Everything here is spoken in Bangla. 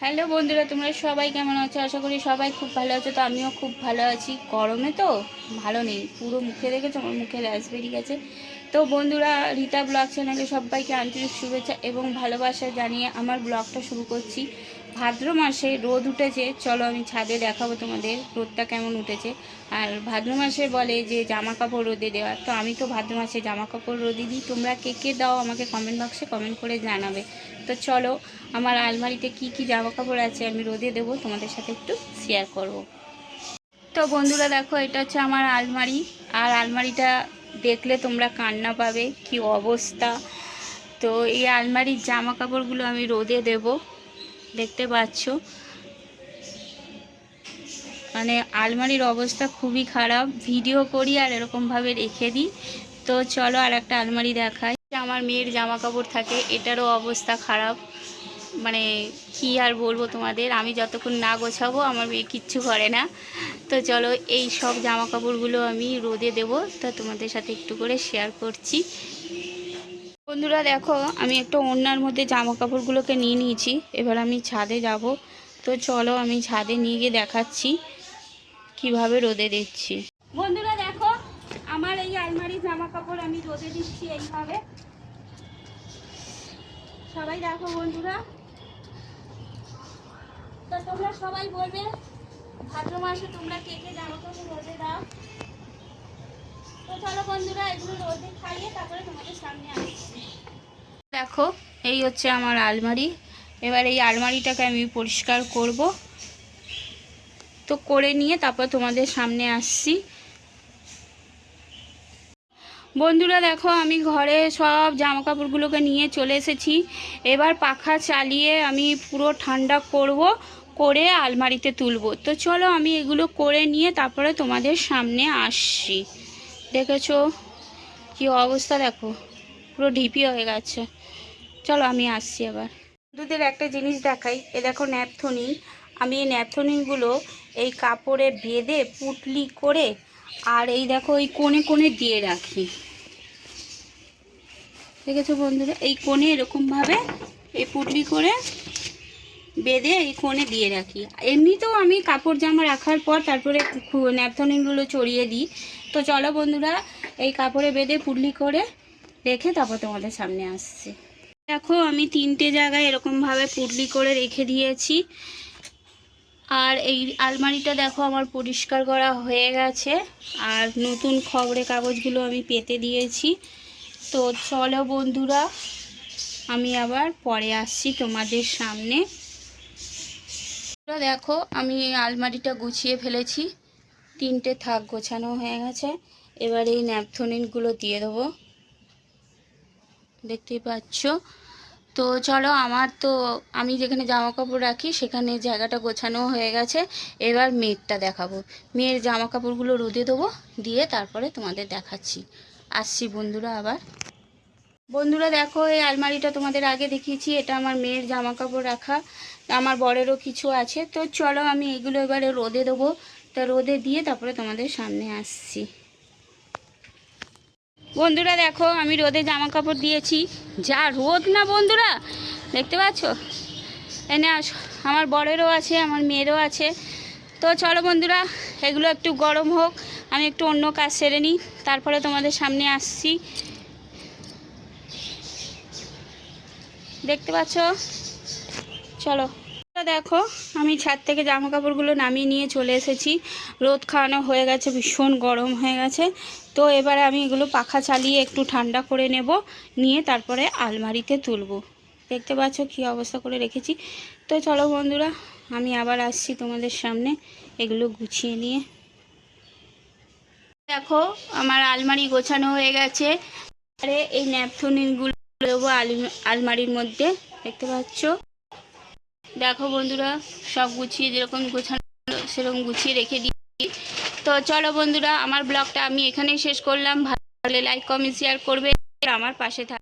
হ্যালো বন্ধুরা, তোমরা সবাই কেমন আছো? আশা করি সবাই খুব ভালো আছো। তো আমিও খুব ভালো আছি। গরমে তো ভালো নেই। পুরো মুখে দেখেছ? আমার মুখে র্যাশ বেরিয়ে গেছে। তো বন্ধুরা, রীতা ব্লগ চ্যানেলে সবাইকে আন্তরিক শুভেচ্ছা এবং ভালোবাসা জানিয়ে আমার ব্লগটা শুরু করছি। ভাদ্র মাসে রোদ উঠেছে। চলো আমি ছাদে দেখাবো তোমাদের রোদটা কেমন উঠেছে। আর ভাদ্র মাসে বলে যে জামা কাপড় রোদে দেওয়া। তো আমি তো ভাদ্র মাসে জামা কাপড় রোদে দিই। তোমরা কে কে দাও আমাকে কমেন্ট বক্সে কমেন্ট করে জানাবে। তো চলো, আমার আলমারিতে কি কি জামা কাপড় আছে আমি রোদে দেবো। তোমাদের সাথে একটু শেয়ার করব। তো বন্ধুরা দেখো, এটা হচ্ছে আমার আলমারি। আর আলমারিটা দেখলে তোমরা কান্না পাবে। কি অবস্থা। তো এই আলমারির জামা কাপড়গুলো আমি রোদে দেব। দেখতে পাচ্ছ। মানে আলমারির অবস্থা খুবই খারাপ। ভিডিও করি আর এরকমভাবে রেখে দিই। তো চলো আর একটা আলমারি দেখাই। আমার মেয়ের জামা কাপড় থাকে, এটারও অবস্থা খারাপ। মানে কি আর বলব তোমাদের? আমি যতক্ষণ না গোছাবো, আমার মেয়ে কিচ্ছু করে না। তো চলো এই সব জামা কাপড়গুলো আমি রোদে দেবো। তা তোমাদের সাথে একটু করে শেয়ার করছি। বন্ধুরা দেখো, আমি একটা ওড়নার মধ্যে জামা কাপড়গুলোকে নিয়ে নিয়েছি। এবার আমি ছাদে যাব। তো চলো আমি ছাদে নিয়ে গিয়ে দেখাচ্ছি কীভাবে রোদে দিচ্ছি। বন্ধুরা দেখো, আমার এই আলমারি জামা কাপড় আমি রোদে দিচ্ছি এইভাবে। সবাই দেখো বন্ধুরা। তো তোমরা সবাই বলবে, ভাদ্র মাসে তোমরা কে কে জামা কাপড় রোদে দাও? দেখো, এই হচ্ছে আমার আলমারি। এবার এই আলমারিটাকে আমি পরিষ্কার করব। তো করে নিয়ে তারপর তোমাদের সামনে আসছি। বন্ধুরা, দেখো, আমি ঘরে সব জামা কাপড়গুলোকে নিয়ে চলে এসেছি। এবার পাখা চালিয়ে আমি পুরো ঠান্ডা করব, করে আলমারিতে তুলব। তো চলো, আমি এগুলো করে নিয়ে তারপরে তোমাদের সামনে আসছি। দেখেছ? কি অবস্থা দেখো। পুরো ঢিপি হয়ে গেছে। চলো আমি আসছি আবার বন্ধুদের একটা জিনিস দেখাই। এ দেখো ন্যাপথনিন। আমি এই ন্যাপথনিনগুলো এই কাপড়ে বেঁধে, পুটলি করে, আর এই দেখো এই কোণে কোণে দিয়ে রাখি। দেখেছ বন্ধুরা? এই কোণে এরকমভাবে এই পুটলি করে বেঁধে এই কোণে দিয়ে রাখি। এমনিতেও আমি কাপড় জামা রাখার পর তারপরে ন্যাপথনিনগুলো চড়িয়ে দিই। তো চলো বন্ধুরা, এই কাপড়ে বেঁধে পুটলি করে রেখে তারপর তোমাদের সামনে আসছি। দেখো, আমি তিনটে জায়গায় এরকমভাবে পুটলি করে রেখে দিয়েছি। আর এই আলমারিটা দেখো, আমার পরিষ্কার করা হয়ে গেছে। আর নতুন খবরে কাগজগুলো আমি পেতে দিয়েছি। তো চলো বন্ধুরা, আমি আবার পরে আসছি তোমাদের সামনে। দেখো, আমি আলমারিটা গুছিয়ে ফেলেছি। তিনটে থাক গোছানো হয়ে গেছে। এবার এই ন্যাপথনিনগুলো দিয়ে দেবো। দেখতেই পাচ্ছ? তো চলো, আমার তো আমি যেখানে জামা কাপড় রাখি, সেখানে জায়গাটা গোছানো হয়ে গেছে। এবার মেয়েরটা দেখাবো। মেয়ের জামা কাপড়গুলো রোদে দেবো, দিয়ে তারপরে তোমাদের দেখাচ্ছি। আসছি বন্ধুরা আবার। বন্ধুরা দেখো, এই আলমারিটা তোমাদের আগে দেখিয়েছি। এটা আমার মেয়ের জামা কাপড় রাখা। আমার বরেরও কিছু আছে। তো চলো আমি এগুলো এবারে রোদে দেবো। তা রোদে দিয়ে তারপরে তোমাদের সামনে আসছি। বন্ধুরা দেখো, আমি রোদে জামা কাপড় দিয়েছি। যা রোদ না বন্ধুরা! দেখতে পাচ্ছ? এনে আস আমার বরেরও আছে, আমার মেয়েরও আছে। তো চলো বন্ধুরা, এগুলো একটু গরম হোক, আমি একটু অন্য কাজ সেরে নিই। তারপরে তোমাদের সামনে আসছি। দেখতে পাচ্ছ? চলো। দেখো, আমি ছাদ থেকে জামা কাপড়গুলো নামিয়ে নিয়ে চলে এসেছি। রোদ খাওয়ানো হয়ে গেছে, ভীষণ গরম হয়ে গেছে। তো এবারে আমি এগুলো পাখা চালিয়ে একটু ঠান্ডা করে নেব, নিয়ে তারপরে আলমারিতে তুলব। দেখতে পাচ্ছ কী অবস্থা করে রেখেছি। তো চলো বন্ধুরা, আমি আবার আসছি তোমাদের সামনে এগুলো গুছিয়ে নিয়ে। দেখো, আমার আলমারি গোছানো হয়ে গেছে। আরে, এই ন্যাপথনিনগুলো দেবো আলম- আলমারির মধ্যে। দেখতে পাচ্ছ? দেখো বন্ধুরা, সব গুছিয়ে যেরকম গোছানো সেরকম গুছিয়ে রেখে দিই তো চলো বন্ধুরা, আমার ব্লগটা আমি এখানেই শেষ করলাম। ভালো লাগলে লাইক কমেন্ট শেয়ার করবে। আমার পাশে থাক